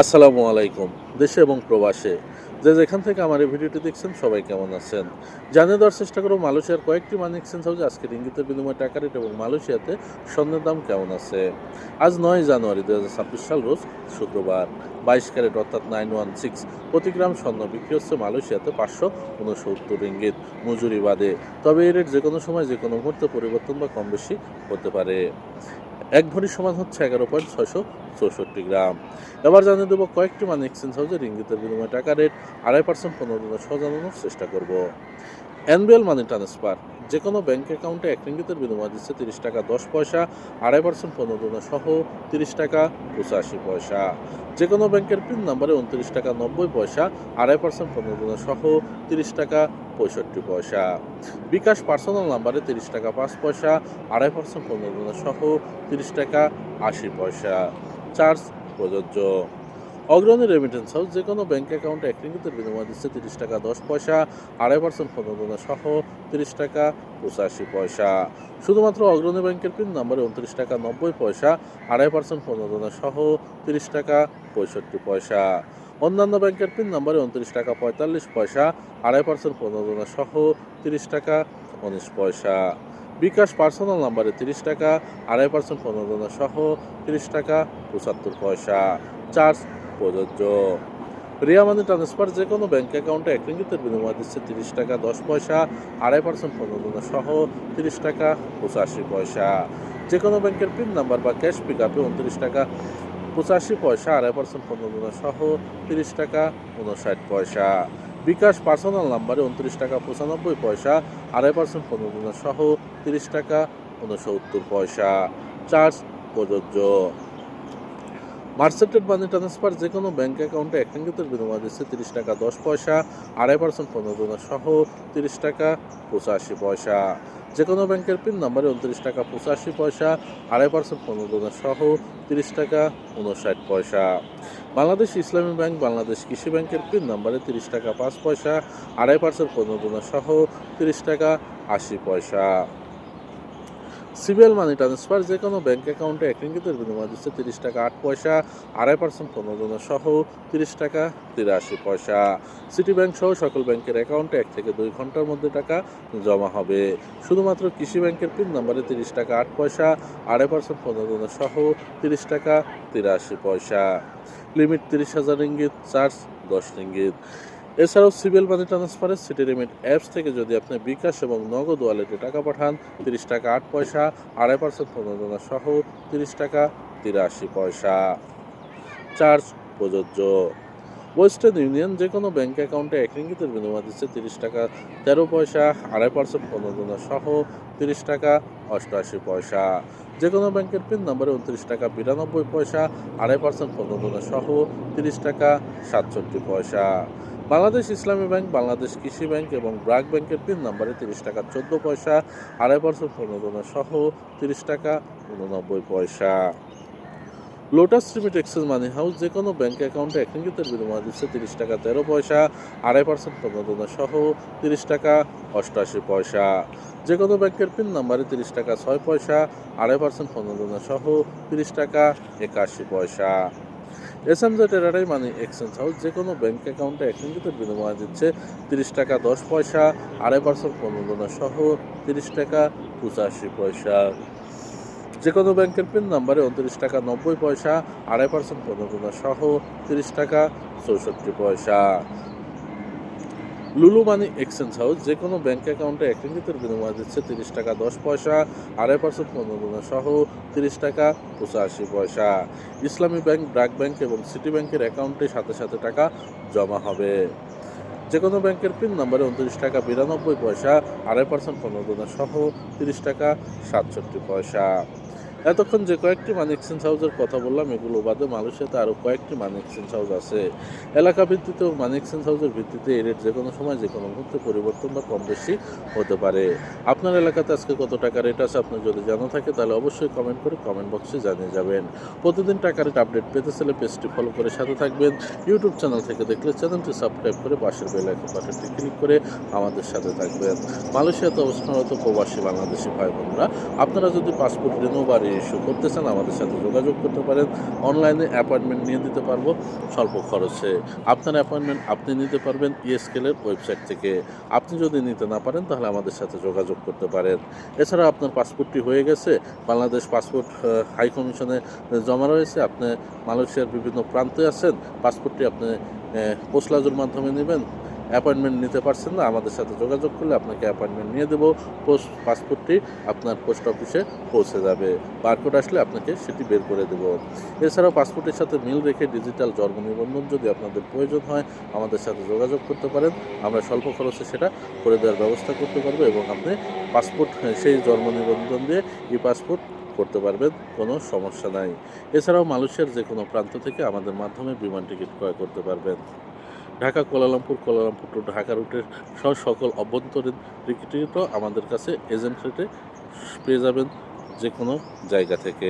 আসসালামু আলাইকুম, দেশে এবং প্রবাসে। যে যেখান থেকে আমার এই ভিডিওটি দেখছেন, সবাই কেমন আছেন? জানিয়ে দেওয়ার চেষ্টা করব, মালয়েশিয়ার কয়েকটি মানি এক্সচেঞ্জ হাউসে আজকের ইঙ্গিতের বিনিময় টাকা রেট এবং মালয়েশিয়াতে স্বর্ণের দাম কেমন আছে? আজ নয় জানুয়ারি দু হাজার ছাব্বিশ সাল, রোজ শুক্রবার। বাইশ ক্যারেট অর্থাৎ নাইন ওয়ান সিক্স প্রতি গ্রাম স্বর্ণ বিক্রি হচ্ছে মালয়েশিয়াতে পাঁচশো উনসত্তর ইঙ্গিত মজুরি বাদে। তবে এই রেট যে কোনো সময় যে কোনো মুহূর্তে পরিবর্তন বা কম বেশি হতে পারে। এক ভরির সমান হচ্ছে এগারো পয়েন্ট ছয়শো চৌষট্টি গ্রাম। এবার জানিয়ে দেবো কয়েকটি মানে এক্সচেঞ্জ হাউসের ইঙ্গিতের বিনিময়ে টাকা রেট আড়াই পার্সেন্ট পনেরো দিনে সহ জানানোর চেষ্টা করব। এনবিএল মানি ট্রান্সফার যে কোনো ব্যাঙ্ক অ্যাকাউন্টে এক রিঙ্গিতের বিনিময় দিচ্ছে তিরিশ টাকা, দশ পয়সা, আড়াই পার্সেন্ট পনেরো দিনের সহ তিরিশ টাকা, পঁচাশি পয়সা। যে কোনো ব্যাংকের পিন নাম্বারে উনত্রিশ টাকা, নব্বই পয়সা, আড়াই পার্সেন্ট পনেরো দিনের সহ তিরিশ টাকা, পঁয়ষট্টি পয়সা। বিকাশ পার্সোনাল নাম্বারে তিরিশ টাকা, পাঁচ পয়সা, আড়াই পার্সেন্ট পনেরো দিনের সহ তিরিশ টাকা, আশি পয়সা। চার্জ প্রযোজ্য। অগ্রণী রেমিটেন্স হাউস যে কোনো ব্যাঙ্ক অ্যাকাউন্টে এক রিঙ্গিতের বিনিময় দিচ্ছে তিরিশ টাকা দশ পয়সা, আড়াই পার্সেন্ট পনেরো সহ তিরিশ টাকা পঁচাশি পয়সা। শুধুমাত্র অগ্রণী ব্যাংকের পিন নাম্বারে উনত্রিশ টাকা নব্বই পয়সা, আড়াই পার্সেন্ট পনেরো সহ তিরিশ টাকা পঁয়ষট্টি পয়সা। অন্যান্য ব্যাংকের পিন নাম্বারে উনত্রিশ টাকা পঁয়তাল্লিশ পয়সা, আড়াই পার্সেন্ট পনেরো সহ তিরিশ টাকা উনিশ পয়সা। বিকাশ পার্সোনাল নাম্বারে তিরিশ টাকা, আড়াই পার্সেন্ট পনেরো সহ তিরিশ টাকা পঁচাত্তর পয়সা। চার্জ প্রযোজ্য। রিয়া মানি ট্রান্সফার যে কোনো ব্যাঙ্ক অ্যাকাউন্টে এক রিঙ্গিতের বিনিময় দিচ্ছে তিরিশ টাকা, দশ পয়সা, আড়াই পার্সেন্ট পনেরো সহ তিরিশ টাকা পঁচাশি পয়সা। যে কোনো ব্যাংকের পিন নাম্বার বা ক্যাশ পিক আপে উনত্রিশ টাকা, পঁচাশি পয়সা, আড়াই পার্সেন্ট পনেরো সহ তিরিশ টাকা, উনষাট পয়সা। বিকাশ পার্সোনাল নাম্বারে উনত্রিশ টাকা, পঁচানব্বই পয়সা, আড়াই পার্সেন্ট পনেরো সহ তিরিশ টাকা, উনসত্তর পয়সা। চার্জ প্রযোজ্য। মার্সেন্টেড মানি ট্রান্সফার যে কোনো ব্যাঙ্ক অ্যাকাউন্টে এক বিনিময় দিচ্ছে তিরিশ টাকা, দশ পয়সা, আড়াই পার্সেন্ট পনেরো সহ তিরিশ টাকা পঁচাশি পয়সা। যে কোনো ব্যাংকের পিন নাম্বারে উনত্রিশ টাকা, পঁচাশি পয়সা, আড়াই পার্সেন্ট পনেরো সহ তিরিশ টাকা, উনষাট পয়সা। বাংলাদেশ ইসলামী ব্যাংক, বাংলাদেশ কৃষি ব্যাংকের পিন নাম্বারে তিরিশ টাকা, পাঁচ পয়সা, আড়াই পার্সেন্ট পনেরো সহ তিরিশ টাকা, আশি পয়সা। সিবিএল মানি ট্রান্সফার যে কোনো ব্যাঙ্ক অ্যাকাউন্টে এক রিঙ্গিতের বিনিময় দিচ্ছে তিরিশ টাকা আট পয়সা, আড়াই পার্সেন্ট পনেরো সহ তিরিশ টাকা তিরাশি পয়সা। সিটি ব্যাংক সহ সকল ব্যাংকের অ্যাকাউন্টে এক থেকে দুই ঘণ্টার মধ্যে টাকা জমা হবে। শুধুমাত্র কৃষি ব্যাংকের পিন নাম্বারে তিরিশ টাকা আট পয়সা, আড়াই পার্সেন্ট পনেরো সহ তিরিশ টাকা তিরাশি পয়সা। লিমিট তিরিশ হাজার রিঙ্গিত, চার্জ দশ রিঙ্গিত। এছাড়াও সিভিল মানি ট্রান্সফারের সিটি রিমিট অ্যাপস থেকে যদি আপনি বিকাশ এবং নগদ ওয়ালেটে টাকা পাঠান, তিরিশ টাকা আট পয়সা, আড়াই পার্সেন্ট প্রণোদনা সহ তিরিশ টাকা তিরাশি পয়সা। চার্জ প্রযোজ্য। ওয়েস্টার্ন ইউনিয়ন যে কোনো ব্যাঙ্ক অ্যাকাউন্টে এক রিঙ্গিতের বিনিময় দিচ্ছে তিরিশ টাকা তেরো পয়সা, আড়াই পার্সেন্ট প্রণোদনা সহ তিরিশ টাকা অষ্টআশি পয়সা। যে কোনো ব্যাংকের পিন নাম্বারে উনত্রিশ টাকা বিরানব্বই পয়সা, আড়াই পার্সেন্ট প্রণোদনা সহ তিরিশ টাকা সাতষট্টি পয়সা। বাংলাদেশ ইসলামী ব্যাংক, বাংলাদেশ কৃষি ব্যাংক এবং ব্রাক ব্যাংকের পিন নাম্বারে তিরিশ টাকা চোদ্দ পয়সা, আড়াই পার্সেন্ট প্রণোদনা সহ তিরিশ টাকা উননব্বই পয়সা। Lotus limit access money house যে কোনো ব্যাঙ্ক অ্যাকাউন্টে এক বিনিময় দিচ্ছে তিরিশ টাকা তেরো পয়সা, আড়াই পার্সেন্ট প্রণোদনা সহ তিরিশ টাকা অষ্টআশি পয়সা। যে কোনো ব্যাংকের পিন নাম্বারে তিরিশ টাকা ছয় পয়সা, আড়াই পার্সেন্ট প্রণোদনা সহ তিরিশ টাকা একাশি পয়সা। এস এম জেড এরারাই মানি এক্সচেঞ্জ হাউস যে কোনো ব্যাঙ্ক অ্যাকাউন্টে এক রিঙ্গিতের বিনিময় দিচ্ছে। তিরিশ টাকা দশ পয়সা, আড়াই পার্সেন্ট প্রণোদনা সহ তিরিশ টাকা পঁচাশি পয়সা। যে কোনো ব্যাংকের পিন নাম্বারে উনত্রিশ টাকা নব্বই পয়সা, আড়াই পার্সেন্ট প্রণোদনা সহ তিরিশ টাকা চৌষট্টি পয়সা। লুলু মানি এক্সচেঞ্জ হাউস যে কোনো ব্যাংক অ্যাকাউন্টে এক বিনিময় দিচ্ছে তিরিশ টাকা, দশ পয়সা, আড়াই পার্সেন্ট প্রণোদনা সহ তিরিশ টাকা পঁচাশি পয়সা। ইসলামী ব্যাংক, ব্রাক ব্যাংক এবং সিটি ব্যাংকের অ্যাকাউন্টে সাথে সাথে টাকা জমা হবে। যে কোনো ব্যাংকের পিন নাম্বারে উনত্রিশ টাকা, বিরানব্বই পয়সা, আড়াই পার্সেন্ট প্রণোদনা সহ তিরিশ টাকা, সাতষট্টি পয়সা। এতক্ষণ যে কয়েকটি মানি এক্সচেঞ্জ হাউসের কথা বললাম, এগুলো বাদে মালয়েশিয়াতে আরও কয়েকটি মানি এক্সচেঞ্জ হাউস আছে। এলাকা ভিত্তিতে মানি এক্সচেঞ্জ হাউসের ভিত্তিতে এই রেট যে কোনো সময় যে কোনো মুহূর্তে পরিবর্তন বা কম বেশি হতে পারে। আপনার এলাকাতে আজকে কত টাকা রেট আছে আপনার যদি জানা থাকে, তাহলে অবশ্যই কমেন্ট করে কমেন্ট বক্সে জানিয়ে যাবেন। প্রতিদিন টাকা রেট আপডেট পেতে চাইলে পেজটি ফলো করে সাথে থাকবেন। ইউটিউব চ্যানেল থেকে দেখলে চ্যানেলটি সাবস্ক্রাইব করে পাশের বেল আইকন বাটনটি ক্লিক করে আমাদের সাথে থাকবেন। মালয়েশিয়াতে অবস্থানরত প্রবাসী বাংলাদেশি ভাই বোনরা আপনারা যদি পাসপোর্ট রিনিউ বা ইস্যু করতে চান আমাদের সাথে যোগাযোগ করতে পারেন। অনলাইনে অ্যাপয়েন্টমেন্ট নিয়ে দিতে পারব, স্বল্প খরচে। আপনার অ্যাপয়েন্টমেন্ট আপনি নিতে পারবেন ইএসকেলের ওয়েবসাইট থেকে। আপনি যদি নিতে না পারেন, তাহলে আমাদের সাথে যোগাযোগ করতে পারেন। এছাড়া আপনার পাসপোর্টটি হয়ে গেছে, বাংলাদেশ পাসপোর্ট হাই কমিশনে জমা রয়েছে। আপনি মালয়েশিয়ার বিভিন্ন প্রান্তে আছেন, পাসপোর্টটি আপনি পোস্টলাজুর মাধ্যমে নেবেন। অ্যাপয়েন্টমেন্ট নিতে পারছেন না, আমাদের সাথে যোগাযোগ করলে আপনাকে অ্যাপয়েন্টমেন্ট নিয়ে দেবো। পোস্ট পাসপোর্টটি আপনার পোস্ট অফিসে পৌঁছে যাবে। বারকোড আসলে আপনাকে সেটি বের করে দেবো। এছাড়াও পাসপোর্টের সাথে মিল রেখে ডিজিটাল জন্ম নিবন্ধন যদি আপনাদের প্রয়োজন হয়, আমাদের সাথে যোগাযোগ করতে পারেন। আমরা স্বল্প খরচে সেটা করে দেওয়ার ব্যবস্থা করতে পারব এবং আপনি পাসপোর্ট, সেই জন্ম নিবন্ধন দিয়ে ই পাসপোর্ট করতে পারবেন, কোনো সমস্যা নাই। এছাড়াও মালয়েশিয়ার যে কোনো প্রান্ত থেকে আমাদের মাধ্যমে বিমান টিকিট ক্রয় করতে পারবেন। Dhaka Kuala Lumpur Kuala Lumpur to Dhaka রুটের সহ সকল অভ্যন্তরীণ টিকিটও আমাদের কাছে এজেন্ট রেটে পেয়ে যাবেন যে কোনো জায়গা থেকে।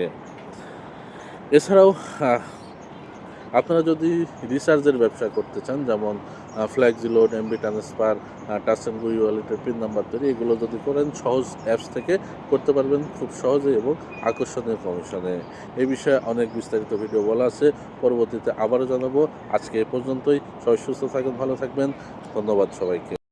এছাড়াও আপনারা যদি রিসার্চের ব্যবসা করতে চান, যেমন flexiload MB transfer touch and go ওয়ালেটের পিন নাম্বার তৈরি, এগুলো যদি করেন, সহজ অ্যাপস থেকে করতে পারবেন খুব সহজে এবং আকর্ষণীয় কমিশনে এই বিষয়ে অনেক বিস্তারিত ভিডিও বলা আছে, পরবর্তীতে আবারও জানাব। আজকে এ পর্যন্তই। সবাই সুস্থ থাকেন, ভালো থাকবেন। ধন্যবাদ সবাইকে।